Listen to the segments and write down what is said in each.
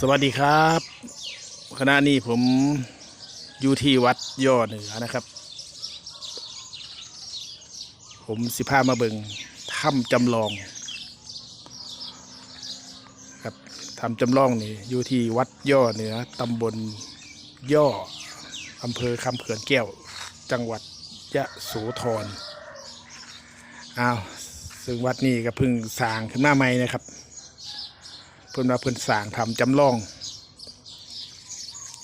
สวัสดีครับขณะนี้ผมอยู่ที่วัดย่อเหนือนะครับ ผมสิพามาเบิงถ้ำจำลอง ครับถ้ำจำลองนี่อยู่ที่วัดย่อเหนือตำบลย่ออำเภอคำเขื่อนแก้ว จังหวัดยะโสธรอ้าวซึ่งวัดนี้ก็เพิ่งสร้างขึ้นมาใหม่นะครับ เพิ่นมาเพิ่นสร้างทำจำลอง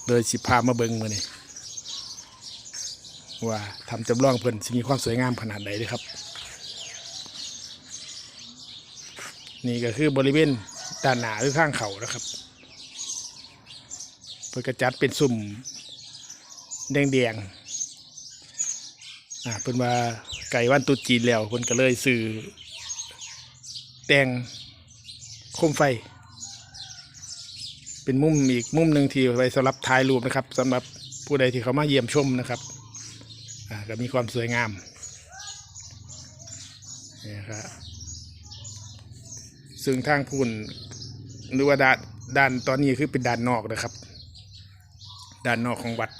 เลยสิพามาเบิงมือนี่ว่าทำจำลองเพิ่นสิมีความสวยงามขนาดไหนด้อครับ นี่ก็คือบริเวณด้านหน้าหรือข้างเขานะครับ เพิ่นกระจัดเป็นสุ่มแดงๆอ่าเพิ่นว่าไก่วันตุจีนแล้วเพิ่นก็เลยซื้อแตงโคมไฟ เป็นมุมอีกมุมหนึ่งที่ไว้สำหรับถ่ายรูปนะครับสำหรับผู้ใดที่เขามาเยี่ยมชมนะครับอ่าก็มีความสวยงามนี่ครับซึ่งทางพุ่นหรือว่าด้านด้านตอนนี้คือเป็นด้านนอกนะครับ ด้านนอกของวัด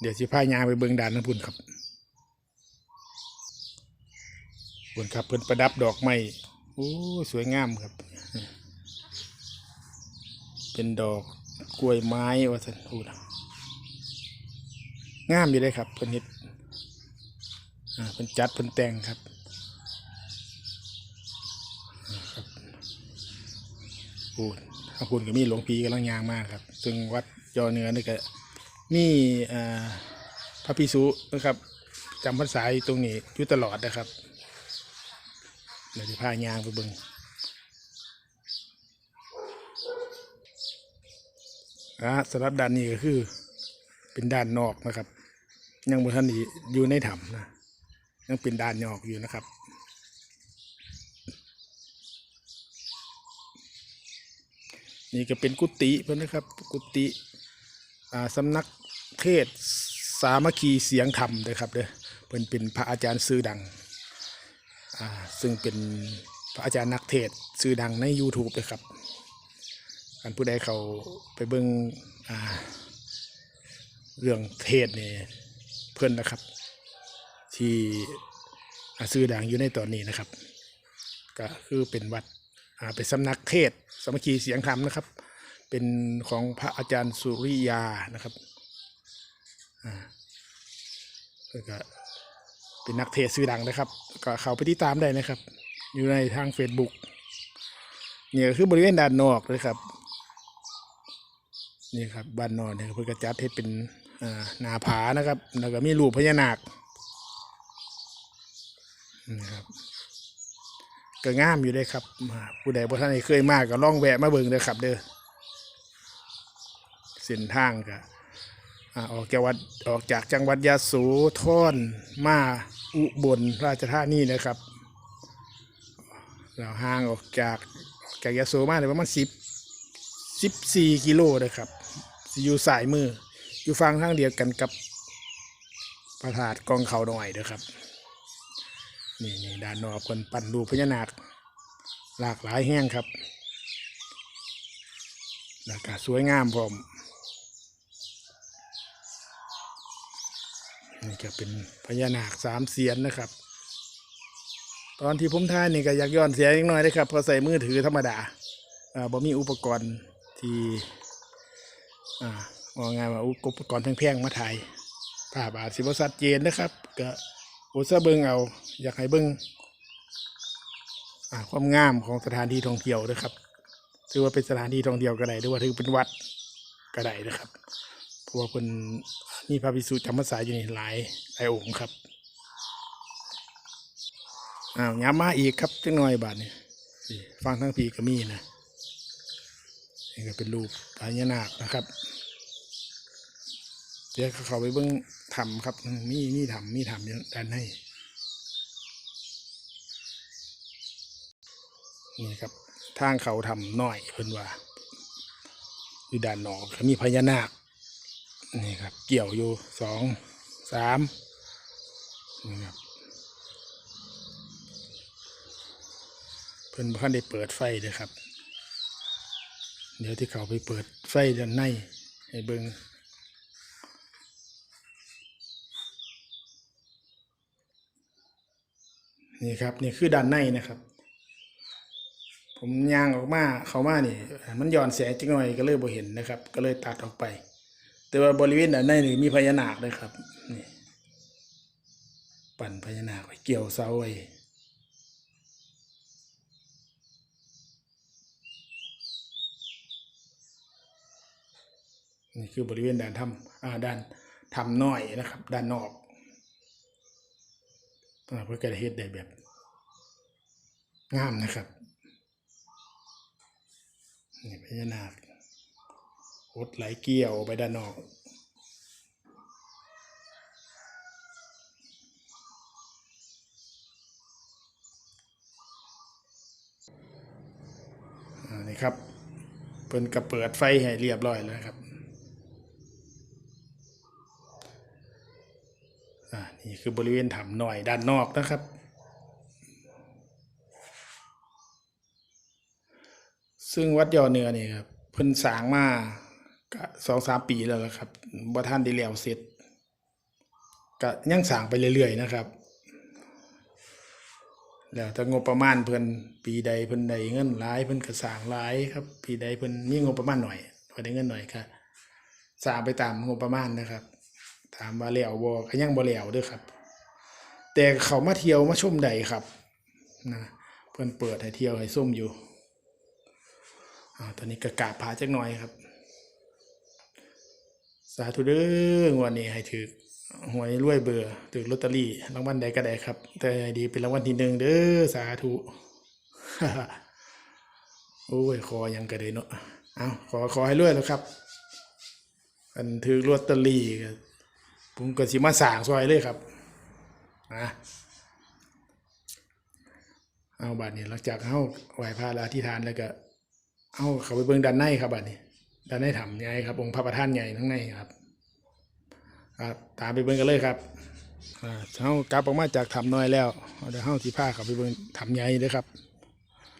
เดี๋ยวสิพายาไปเบิงด้านนั้นพุ่นครับพุ่นครับเพิ่นประดับดอกไม้ โอ้สวยงามครับ เป็นดอกกล้วยไม้ว่าสันพูดงามอยู่เลยครับเพิ่นเฮ็ดอ่าเพิ่นจัดเพิ่นแต่งครับอ่าครับพูดข้างพูนก็มีหลวงพีกำลังยางมากครับ ซึ่งวัดยอเนื้อนี่ก็มีอ่าพระพิสุนะครับจำพรรษาอยู่ตรงนี้อยู่ตลอดนะครับ เดี๋ยวจะพายางไปเบิงอะสำหรับด้านนี้ก็คือ เป็นด้านนอกนะครับ ยังบนท่านนี้อยู่ในถ้ำนะยังเป็นด้านนอกอยู่นะครับนี่ก็เป็นกุฏิเพื่อนนะครับ กุฏิอ่าสำนักเทศสามัคคีเสียงธรรมเลยครับเด้อเพิ่นเป็นพระอาจารย์ซื่อดัง ซึ่งเป็นพระอาจารย์นักเทศชื่อดังใน YouTube เลยครับการผู้ใดเขาไปเบิ่งอ่าเรื่องเทศน์นี่เพื่อนนะครับ ที่อ่าชื่อดังอยู่ในตอนนี้นะครับ ก็คือเป็นวัดเป็นสำนักเทศสมัคคีเสียงธรรมนะครับ เป็นของพระอาจารย์สุริยานะครับอ่าแล้วก็ เป็นนักเทศน์ชื่อดังนะครับ ก็เข้าไปติดตามได้นะครับ อยู่ในทาง Facebook นี่ก็คือบริเวณด้านนอกเลยครับ นี่ครับบ้านนอกเนี่ยเพื่อกระจัดให้เป็นหนาผานะครับแล้วก็มีรูปพญานาคนี่ครับก็งามอยู่เลยครับผู้ใดบ่ท่านเคยมากก็ล่องแวะมาเบิ่งเลยครับเด้อเส้นทางก็ออกจากวัดออกจากจังหวัดยะโสธรมา อุบลราชธานีนะครับเราห่างออกจากออกจากยะโสมาเลยประมาณสิบสิบสี่กิโลนะครับอยู่สายมือ อยู่ฟังทางเดียวกันกับพระธาตุกองเขาหน่อยนะครับนี่นี่ด้านนอกคนปั่นรูปพญานาคหลากหลายแห้งครับแล้วก็สวยงามพร้อม นี่ก็เป็นพญานาคสามเสียนนะครับ ตอนที่ผมถ่ายนี่ก็อยากย้อนเสียงอีกหน่อยนะครับเพอใส่มือถือธรรมดาอ่าบ่มีอุปกรณ์ที่อ่าว่าไงว่าอุปกรณ์แพงๆมาถ่ายภาพอาจสิบสัดเจนนะครับ ก็โอซะเบิงเอา อยากให้เบิงอ่าความงามของสถานที่ท่องเที่ยวนะครับถือว่าเป็นสถานที่ท่องเที่ยวก็ได้หรือว่าถือเป็นวัดก็ได้นะครับ เพราะว่าเป็นมีพระภิกษุจำพรรษาอยู่นี่หลายหลายองค์ครับอ้าวย้ำมาอีกครับจังหน่อยบาทนี่ฟังทั้งพีก็มีนะนี่ก็เป็นรูปพญานาคนะครับ เดี๋ยวเขาไปเบิ้งถ้ำครับมีมีถ้ำมีถ้ำอยู่ด้านในนี่ครับ ทางเขาทำน้อยเพิ่นว่า อยู่ด้านนอกมีพญานาค นี่ครับ เกี่ยวอยู่สองสามนี่ครับพพิ่อนบ่ทันได้เปิดไฟเด้อครับ เดี๋ยวที่เขาไปเปิดไฟด้านในให้เบิ่งนี่ครับนี่คือด้านในนะครับ ผมยางออกมาเขามานี่ มันย้อนแสงจังหน่อยก็เลยบ่เห็นนะครับ ก็เลยตัดออกไป แต่ว่าบริเวณด้านในนี่มีพญานาคเลยครับนี่ปั่นพญานาคไว้เกี่ยวเสาไว้นี่คือบริเวณด้านถ้ำอ่าด้านถ้ำน้อยนะครับ ด้านนอกเพื่อการเฮ็ดได้แบบงามนะครับนี่พญานาค หดไหลเกี่ยวไปด้านนอก นี่ครับ เพิ่นก็เปิดไฟให้เรียบร้อยแล้วครับอ่านี่คือบริเวณถ้ำหน่อยด้านนอกนะครับ ซึ่งวัดยอเหนือนี่ครับเพิ่นสางมา ก็สองสามปีแล้วครับบ่ท่านได้แล้วเสร็จก็ยังสร้างไปเรื่อยๆนะครับ แล้วแต่งบประมาณเพิ่นปีใดเพิ่นได้เงินหลายเพิ่นก็สร้างหลายครับ ปีใดเพิ่นมีงบประมาณหน่อยพอได้เงินหน่อยก็สร้างไปตามงบประมาณนะครับถามว่าแล้วบ่ก็ยังบ่แล้วด้อครับ แต่เขามาเที่ยวมาชมใดครับนะเพิ่นเปิดให้เที่ยวให้ส้มอยู่อ่าตอนนี้ก็กราบพระจักหน่อยครับ สาธุเด้อวันนี้ให้ถือหวยรวยเบอร์ถือลอตเตอรี่รางวัลใดก็ได้ครับ แต่ดีเป็นรางวัลที่หนึ่งเด้อสาธุโอ้ยขอยังก็ได้เนาะเอาขอขอให้รวยแล้วครับ อันถือลอตเตอรี่ผมก็สิมาสางซอยเลยครับนะเอาบัดนี้หลังจากเฮาไหว้พระลาที่ทานแล้วก็ เอาเข้าไปเบิ่งด้านในครับบัดนี้ ด้านในถ้ำใหญ่ครับองค์พระประธานใหญ่ทั้งในครับครับตามไปเบิ่งกันเลยครับอ่าเฮากลับออกมาจากถ้ำน้อยแล้วเดี๋ยวเฮาสิพาเข้าไปเบิ่งถ้ำใหญ่เลยครับ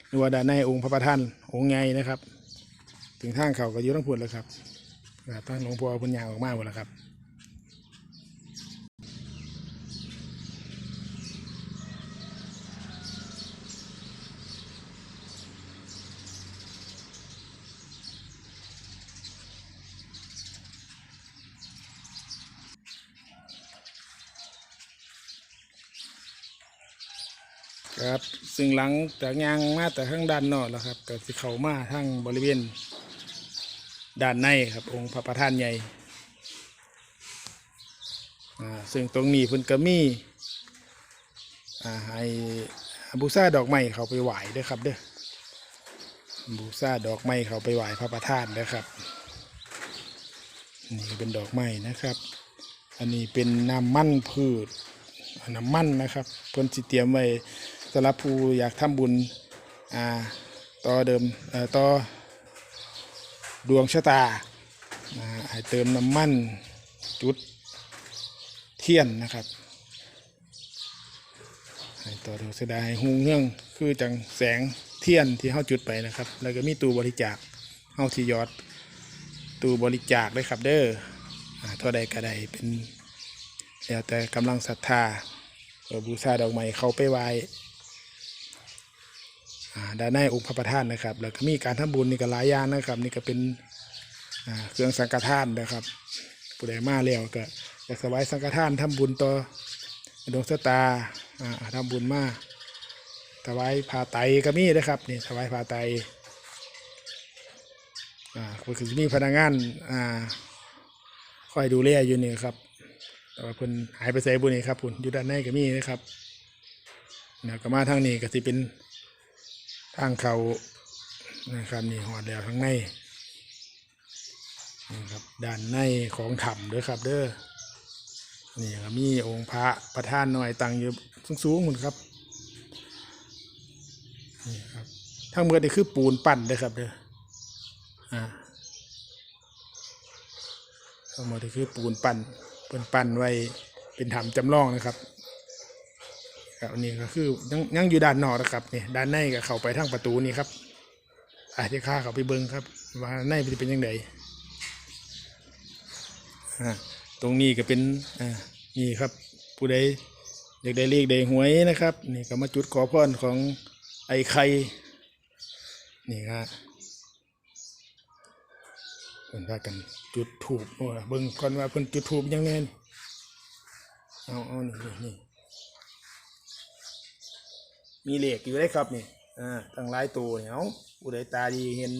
หรือว่าด้านในองค์พระประธานองค์ใหญ่นะครับ ถึงทางเขาก็อยู่ทั้งพุ่นแล้วครับครับทางหลวงพ่อพุ่นยางออกมาหมดแล้วครับ ครับซึ่งหลังจากยางมาแต่ข้างด้านนอกแล้วครับก็สิเข้ามาทางบริเวณ ด้านในครับ องค์พระประธานใหญ่อ่าซึ่งตรงนี้เพิ่นก็มีอ่าให้บูชาดอกไม้เขาไปไหว้ด้อครับเด้อบูชาดอกไม้เขาไปไหว้พระประธานเด้อครับนี่เป็นดอกไม้นะครับ อันนี้เป็นน้ำมันพืชน้ำมันนะครับเพิ่นสิเตรียมไว้ สำหรับผู้อยากทำบุญอ่าต่อเดิมต่อดวงชะตาให้เติมน้ำมันจุดเทียนนะครับให้ต่อดวงชะตาให้หุงเรื่องคือจังแสงเทียนที่เฮาจุดไปนะครับ แล้วก็มีตู้บริจาคเฮาสิหยอดตู้บริจาคเลยครับเด้ออ่าเท่าใดก็ไดเป็นแล้วแต่กำลังศรัทธาบูชาดอกไม้เขาไปไหว้ ด้านในองค์พระประธานนะครับ แล้วก็มีการทำบุญนี่ก็หลายอย่างนะครับ นี่ก็เป็นเครื่องสังฆทานนะครับผู้ใดมาแล้วก็อยากสวายสังฆทานทำบุญต่อดวงชะตาอ่าทำบุญมาถวายผ้าไตก็มีนะครับนี่ถวายผ้าไตอ่าก็คือมีพนักงานอ่าคอยดูแลอยู่นี่ครับแต่ว่าเพิ่นหายไปใส่บุญนี่ครับพุ่นอยู่ด้านในก็มีนะครับนะก็มาทางนี้ก็สิเป็น ทางเขานะครับนี่หอดแล้วทางในนี่ครับด้านในของถ้ำด้วยครับ เด้อนี่ก็มีองค์พระประธานหน่อยตังอยู่สูงๆหมดครับนี่ครับทั้งหมดนี่คือปูนปั้นเด้อครับเด้ออ่าทั้งหมดนี่คือปูนปั้นเปิ้นปั้นไว้เป็นถ้ำจำลองนะครับ ครับอันนี้ก็คือยังยังอยู่ด้านนอกนะครับนี่ด้านในก็เข้าไปทางประตูนี่ครับอาจจะข้าเขาไปเบิ้งครับ ว่าในจะเป็นยังไงตรงนี้ก็เป็นอ่านี่ครับ ผู้ใดอยากได้เลขได้หวยนะครับ นี่ก็มาจุดขอพรของไอ้ไข่นี่ครับเพิ่นพากันจุดถูกเบิ่งก่อนว่าเพิ่นจุดถูกยังไงเอาเอานี่นี่นี่ มีเหล็กอยู่ได้ครับนี่อ่าตั้งหลายตัวเนี่ยเอาผู้ใดตาดีเห็น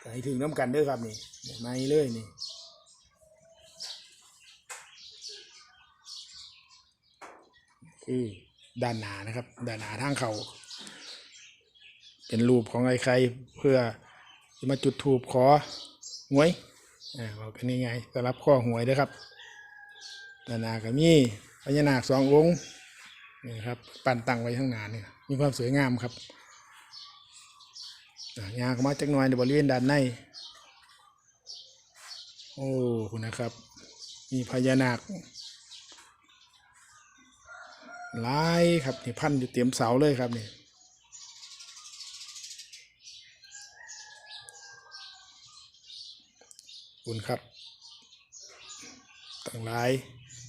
ก็ให้ถึงน้ำกันเด้อครับนี่มานี่เลยนี่คือด้านหนานะครับด้านหนาทางเขาเป็นรูปของไอ้ใครเพื่อจะมาจุดถูปขอหวยอ่าบอกกันยังไงก็รับข้อหวยเด้ครับด้านหนาก็มีพญานาคสององค์ นี่ครับปั่นตั้งไว้ข้างหน้านี่มีความสวยงามครับอะยางมาจากหน่อยในบริเวณด้านใน โอ้คุณนะครับ มีพญานาคหลายครับนี่พันอยู่เต็มเสาเลยครับนี่คุณครับต่างหลาย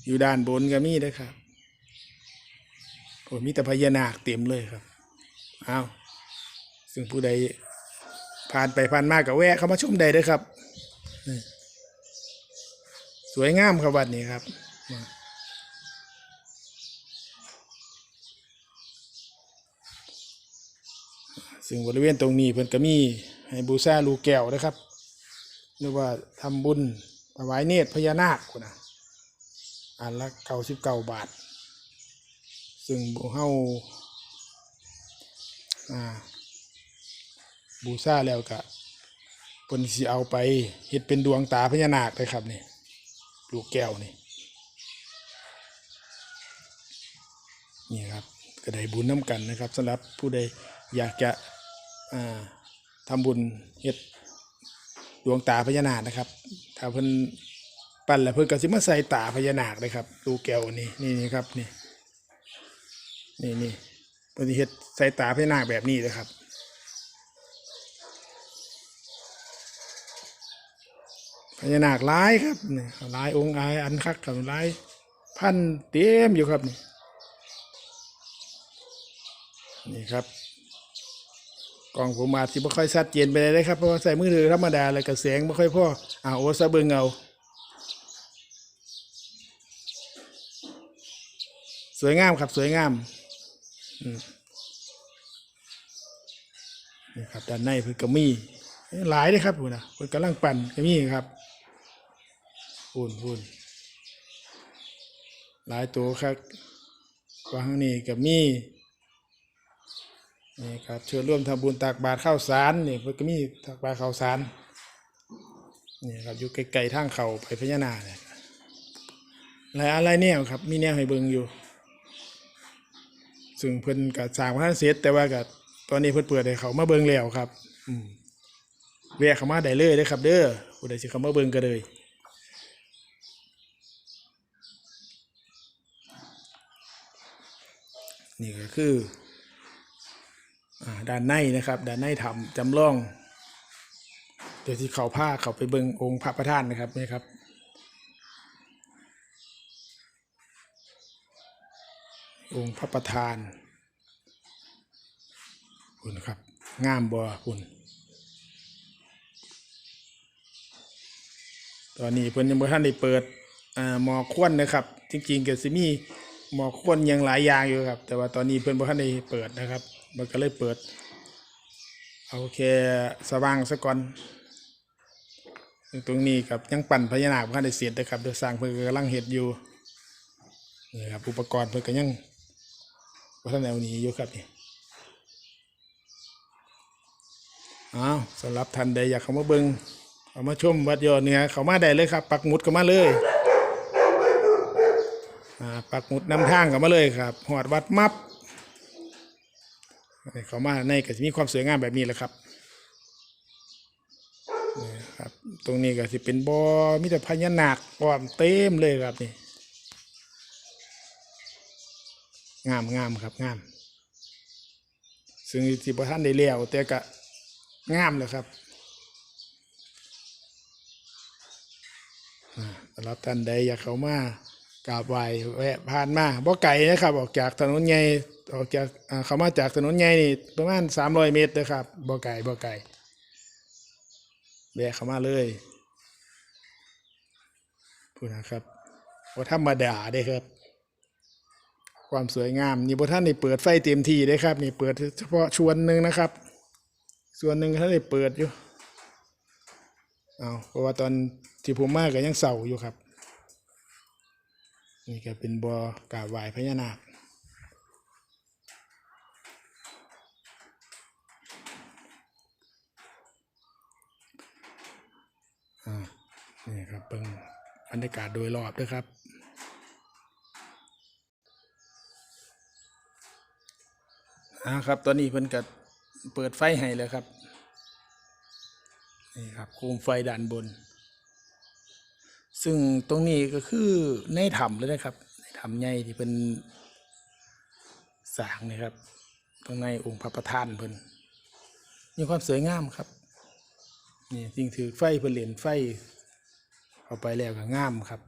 อยู่ด้านบนก็มีด้วยครับ โอ้มีแต่พญานาคเต็มเลยครับเอาซึ่งผู้ใดผ่านไปผ่านมาก็แวะเข้ามาชมได้เด้อครับ สวยงามครับวัดนี้ครับซึ่งบริเวณตรงนี้เพิ่นก็มีให้บูชาลูกแก้วนะครับหรือว่าทำบุญถวายเนตรพญานาคคุณนะอันละเก้าสิบเก้าบาท ซึ่งบูเฮาอ่าบูชาแล้วก็เพิ่นสิเอาไปเฮ็ดเป็นดวงตาพญานาคเลยครับนี่ลูกแก้วนี่นี่ครับก็ได้บุญน้ำกันนะครับสำหรับผู้ใดอยากจะทำบุญเฮ็ดดวงตาพญานาคนะครับ ถ้าเพิ่นปั้นแล้วเพิ่นก็สิมาใส่ตาพญานาคเลยครับลูกแก้วนี่นี่นี่ครับนี่ นี่นี่ปฏิเฮ็ดใส่ตาพญานาคแบบนี้เลยครับ พญานาคหลายครับนี่หลายองค์อายอันคักกับหลายพันเต็มอยู่ครับนี่นี่ครับกล้องผมอาจสิไม่ค่อยชัดเจนไปเลยนะครับเพราะว่าใส่มือถือธรรมดาเลยกับแสงไม่ค่อยพออ่าโอ้ซะเบิงเอาสวยงามครับสวยงาม นี่ครับด้านในเพิ่นก็มีหลายเลยครับพุ่นนะเพิ่นกำลังปั่นก็มีครับพุ่นพุ่นหลายตัวครับวางนี่ก็มีนี่ครับเชิญร่วมทำบุญตักบาตรข้าวสารนี่เพิ่นก็มีตักบาตรข้าวสารนี่ครับอยู่ไกลๆทางเขาไปพญานาคเนี่ยหลายอะไรเนี่ยครับมีแนวให้เบิ่งอยู่ ซึ่งเพิ่นก็สร้างมาทันเสร็จแต่ว่าก็ตอนนี้เพิ่นเปิดให้เขามาเบิ่งแล้วครับ อืมแวะเข้ามาได้เลยเด้อครับ เด้อผู้ใดสิเข้ามาเบิ่งก็เลยนี่ก็คืออ่าด้านในนะครับด้านในถ้ำจำลองเดี๋ยวที่เขาผ้าเขาไปเบิ่งองค์พระประธานนะครับนี่ครับ องค์พระประธานคุณครับงามบ่คุณตอนนี้เพิ่นยังบ่ทันได้เปิดอ่าหมอควนนะครับ จริงๆก็สิมีหมอควนอยังหลายอย่างอยู่ครับ แต่ว่าตอนนี้เพิ่นบ่ทันได้เปิดนะครับ มันก็เลยเปิดเอาแค่สว่างซะก่อนตรงนี้ครับยังปั่นพญานาคบ่ทันได้เสร็จนะครับเดี๋ยวสร้างเพิ่นก็กำลังเฮ็ดอยู่นี่ครับอุปกรณ์เพิ่นก็ยัง วัฒนแนวนี้อยู่ครับนี่อ้าวสำหรับท่านใดอยากเข้ามาเบิงเข้ามาชมวัดยอดเนี่ยเข้ามาได้เลยครับ ปักหมุดเข้ามาเลยอ่าปักหมุดนำทางเข้ามาเลยครับหอดวัดมับเข้ามาในก็จะมีความสวยงามแบบนี้แหละครับนี่ครับ ตรงนี้ก็จะเป็นบ่อมีแต่พญานาคปลอมเต็มเลยครับนี่ งามงามครับงาม ซึ่งที่พระท่านได้เลี้ยวแต่ก็งามเลยครับสำหรับท่านใดอยากเข้ามากราบไหว้แวะผ่านมาบ่ไกลนะครับ ออกจากถนนใหญ่ออกจากเข้ามาจากถนนใหญ่นี่ประมาณ300เมตรนะครับบ่ไกลบ่ไกลแวะเข้ามาเลยพูดนะครับว่าธรรมดาเด้ครับ ความสวยงาม นี่พท่านได้เปิดไฟเต็มที่ได้ครับ นี่เปิดเฉพาะชวนหนึ่งนะครับ ส่วนหนึ่งท่านได้เปิดอยู่เอาเพราะว่าตอนที่ผมมาก็ยังเสาอยู่ครับ นี่ก็เป็นบ่อกาบไหว้พญานาคอ่านี่ครับเบิ่งบรรยากาศโดยรอบด้วยครับ อ่าครับ ตอนนี้เพิ่นก็เปิดไฟให้แล้วครับ นี่ครับโคมไฟด้านบน ซึ่งตรงนี้ก็คือในถ้ำเลยนะครับ ในถ้ำใหญ่ที่เป็นสร้างนี่ครับ ตรงในองค์พระประธานเพิ่นมีความสวยงามครับ นี่จริงถือไฟเพิ่นเหรียญไฟเข้าไปแล้วก็งามครับ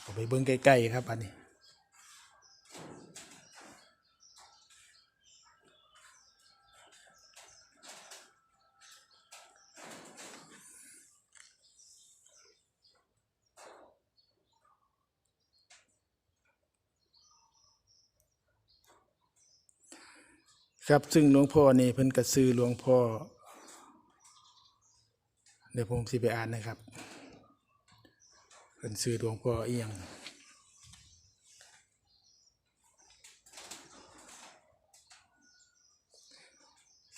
เอาไปเบิ่งใกล้ๆครับอันนี้ ครับ ซึ่งหลวงพ่อนี่เพิ่นกระซื้อหลวงพ่อ เดี๋ยวผมสิไปอ่านนะครับเพิ่นซื้อหลวงพ่อเอียง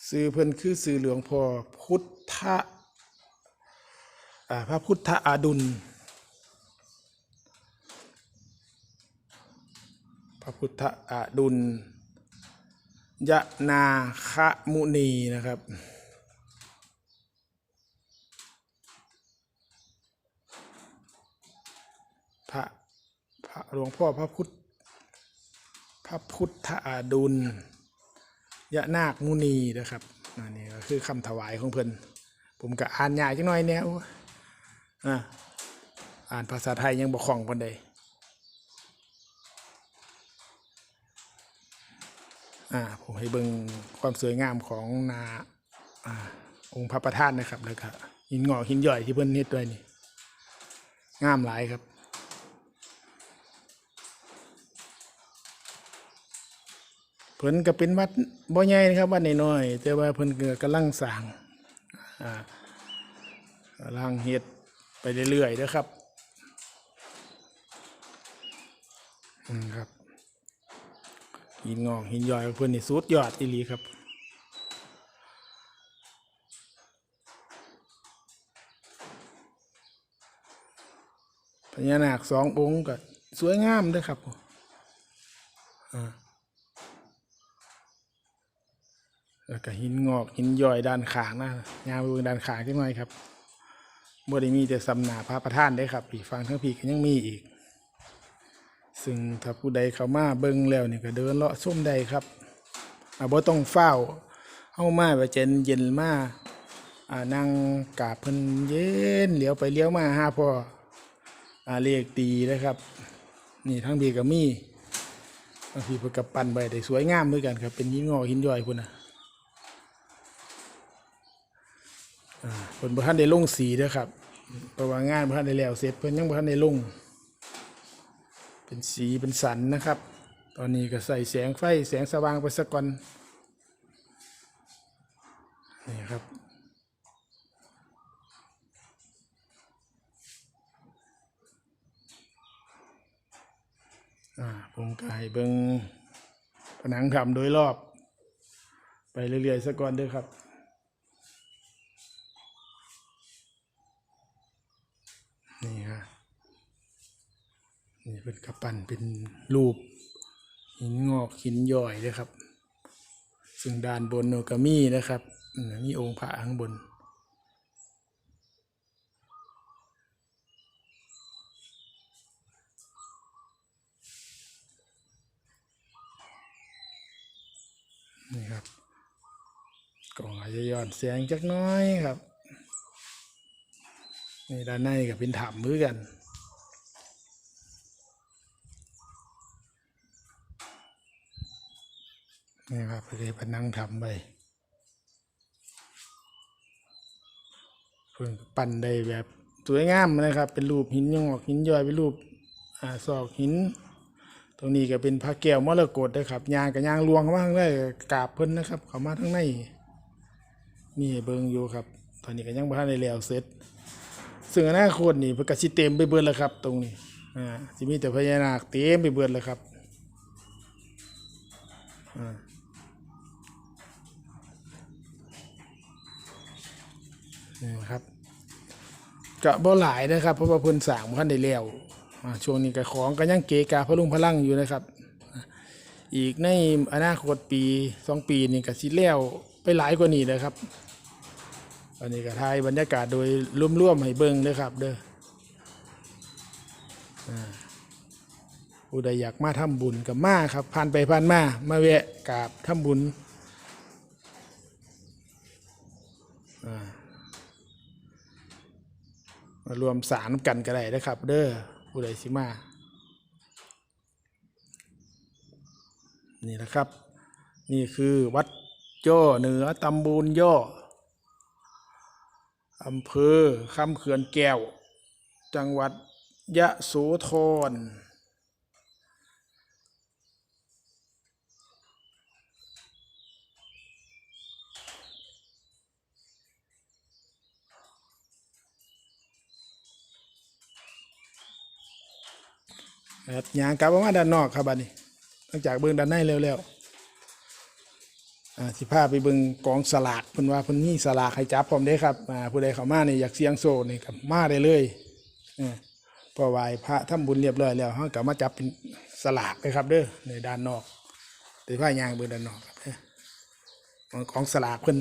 ซื้อเพิ่นคือซื้อหลวงพ่อพุทธะพระพุทธอาดุล พระพุทธอาดุล ยะนาคะมุนีนะครับ พระพระหลวงพ่อพระพุทธพระพุทธอาดุลยะนาคมุนีนะครับอันนี้ก็คือคำถวายของเพิ่นผมก็อ่านยากจังหน่อยเนี่ยโอ้ยอะอ่านภาษาไทยยังบ่คล่องปานใด อ่าผมให้เบิ่งความสวยงามของนาอ่าองค์พระประธานนะครับแล้วก็หินงอกหินย่อยที่เพิ่นเฮ็ดด้วยนี่งามหลายครับเพิ่นก็เป็นวัดบ่ใหญ่นะครับวัดน้อยๆแต่ว่าเพิ่นก็กำลังสร้างอ่ากำลังเฮ็ดไปเรื่อยๆนะครับอืมครับ หินงอกหินย้อยเพื่อนนี่สุดยอดอีหลีครับพญานาคสององค์ก็สวยงามด้วยครับอ่าแล้วก็หินงอกหินย้อยด้านขางนะยาวไปเบิ่งด้านขางจังหน่อยครับบ่ได้มีแต่สำหนาพระประธานได้ครับอีกฝั่งทั้งพีก็ยังมีอีก ซึ่งถ้าผู้ใดเข้ามาเบิ่งแล้วนี่ก็เดินเลาะส้มได้ครับอ่าบ่ต้องเฝ้าวเฮามาไปเจนเย็นมาอ่านั่งกราบเพิ่นเย็นเหลียวไปเลี้ยวมาหาพ่ออ่าเลขดีนะครับ นี่ทั้งพี่ก็มีบางทีเพิ่นก็ปั้นไว้ได้สวยงามด้วยกันครับ เป็นหินงอกหินย่อยพุ่นน่ะอ่าเพิ่นบ่ทันได้ลงสีเด้อครับเพราะว่างานบ่ทันได้แล้วเสร็จเพิ่นยังบ่ทันได้ลง เป็นสีเป็นสันนะครับ ตอนนี้ก็ใส่แสงไฟแสงสว่างไปสักก่อนนี่ครับอ่าผมก็ให้เบิงผนังทำโดยรอบ ไปเรื่อยๆสักก่อนเด้วยครับนี่ฮะ นี่เป็นกระปั้นเป็นรูปหินงอกหินย่อยนะครับ ซึ่งด้านบนโนกามีนะครับมีองค์พระข้างบนนี่ครับกล่องอาจจะย้อนแสงจักน้อยครับนี่ด้านในกับเป็นถามมือกัน นี่ครับเลยพนั่งทำไปเพิ่งปั้นได้แบบสวยงามนะครับ เป็นรูปหินยอกหินย้อยเป็นรูปอ่าซอกหิน ตรงนี้ก็เป็นพระแก้วมรกตนะครับยางกับยางลวงเข้ามาข้างในกราบเพิ่นนะครับ เข้ามาข้งในมีเบิงอยู่ครับ ตอนนี้ก็ยังบ่ทันได้แล้วเสร็จซึ่งอนาคตนี่เพิ่นก็สิเต็มไปเบิดแล้วครับ ตรงนี้อ่าสิมีแต่พญานาคเต็มไปเบิดแล้วครับอ่า นี่นะครับกะบ่หลายนะครับ เพราะว่าเพิ่นสร้างบ่ทันได้แล้วช่วงนี้ก็ของก็ยังเกกาพะลุงพะลังอยู่นะครับ อีกในอนาคตปีสองปีนี่ก็สิแล้วไปหลายกว่านี้นะครับอันนี้ก็ถ่ายบรรยากาศโดยรวมๆให้เบิ่งเด้อครับเด้ออ่าผู้ใดอยากมาทำบุญกับมาครับผ่านไปผ่านมามาแวะกราบทำบุญ มา รวมสารกันก็ได้นะครับ เด้อผู้ใดสิมา นี่นะครับ นี่คือวัดย่อเหนือตำบลย่ออำเภอคำเขื่อนแก้ว จังหวัดยะโสธร ครับยางกลับออกมาด้านนอกครับบัดนี้หลังจากเบิ่งด้านในเร็วๆอ่าสิพาไปเบิ่งกองสลากเพิ่นว่าเพิ่นมีสลากให้จับพร้อมเด้ครับอ่าผู้ใดเข้ามานี่อยากเสียงโชคนี่ก็มาได้เลยอ่าพอไหว้พระทำบุญเรียบร้อยแล้วเฮาก็มาจับเป็นสลากเลยครับ เด้อในด้านนอกเดี๋ยวพายางเบิ่งด้านนอกครับเด้อของสลากเพิ่น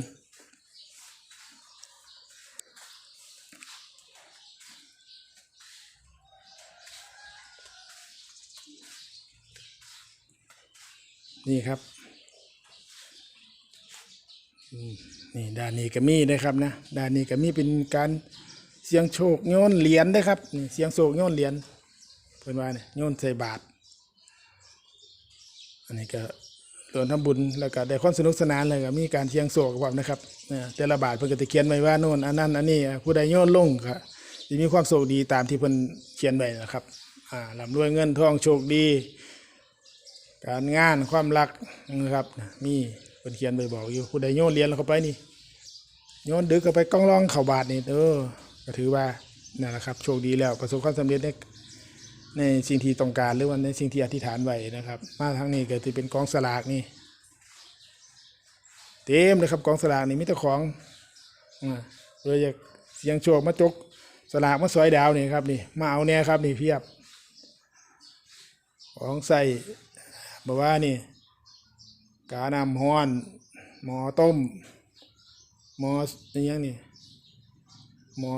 นี่ครับนี่ด้านนี้ก็มีนะครับนะด้านนี้ก็มีเป็นการเสียงโชคโยนเหรียญนะครับนี่เสียงโชคโยนเหรียญเพื่อนว่าเนี่ยโยนใส่บาทอันนี้ก็รวมทำบุญแล้วก็ได้ความสนุกสนานเลยก็มีการเสียงโศกความนะครับเนี่ยแต่ละบาทเพิ่นก็จะเขียนไว้ว่าโน่นอันนั้นอันนี้ผู้ใดโยนลงก็จะมีความโชคดีตามที่เพิ่นเขียนไว้นะครับอ่าร่ำรวยเงินทองโชคดี การงานความรักนะครับมีเป็นเขียนไปบอกอยู่ผู้ใดโยนเหรียญเข้าไปนี่โยนดึกเข้าไปกล้องรองเข่าบาทนี่เออก็ถือว่านั่นแหละครับโชคดีแล้วประสบความสำเร็จในในสิ่งที่ต้องการหรือว่าในสิ่งที่อธิษฐานไว้นะครับ มาทางนี้ก็จะเป็นกองสลากนี่เต็มเลยครับกองสลากนี่มีแต่ของอ่าเลยอยากเสียงโชคมาจกสลากมาสวยดาวนี่ครับนี่มาเอาเนี่ยครับนี่เพียบ ของใส่ บอกว่านี่กานำห้อนหมอต้มหมอนี่ยังนี่หมอ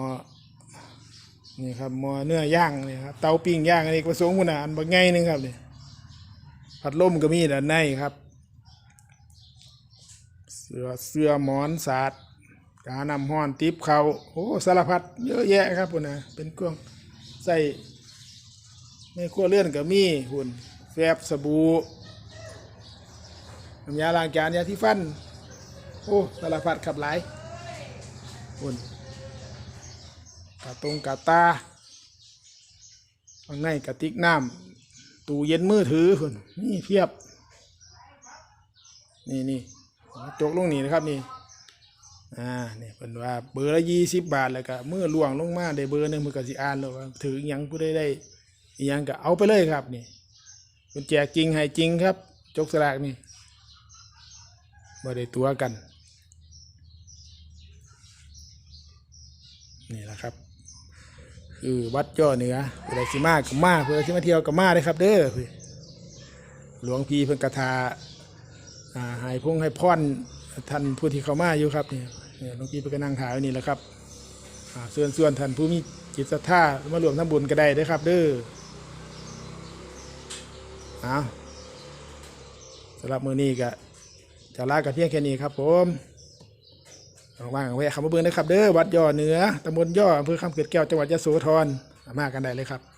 นี่ครับหมอเนื้อย่างนี่ครับเตาปิ้งย่างอันนี้ผสมกันอะอันบางไงนึงครับนี่พัดลมก็มีด้านในครับ เสื้อเสื้อหมอนสาดกานำห้อนติบเขาโอ้สารพัดเยอะแยะครับพุ่นนะเป็นเครื่องใส่ไม่ขั้วเลื่อนก็มีหุ่น แฟบสบู่น้ำยาล้างจานยาที่ฟัน โอ้สารพัดขับหลายหุ่นกาตรงกาตาข้างในกระติกน้ำตู้เย็นมือถือหุ่นนี่เพียบ นี่นี่จกลงนี่นะครับนี่อ่าเนี่ยเป็นว่าเบอร์ละยี่สิบบาทแล้วก็เมื่อล่วงลงมาได้เบอร์หนึ่งมือกับสิอ่านแล้วถืออิหยังผู้ได้ได้อิหยังก็เอาไปเลยครับนี่ เป็นแจกจริงให้จริงครับ จกสลากนี่บ่ได้ตัวกัน นี่แหละครับ คือวัดย่อเหนือเพื่อสิมากับมาเพื่อสิมาเที่ยวกับมาได้ครับ เด้อหลวงพี่เพิ่นกระทาอ่าให้พงให้พรท่านผู้ที่เข้ามาอยู่ครับเนี่ยหลวงพี่ไปก็นั่งถ่ายนี่แหละครับส่วนส่วนท่านผู้มีจิตศรัทธามารวมทำบุญก็ได้เด้ครับ เด้อ เอาสำหรับมือนี้ก็จะลากับเพียงแค่นี้ครับผมว่างๆแวะคำว่าเบืองนะครับเด้อวัดย่อเหนือตำบลย่ออำเภอคำเกิดแก้วจังหวัดยะโสธรมากันได้เลยครับ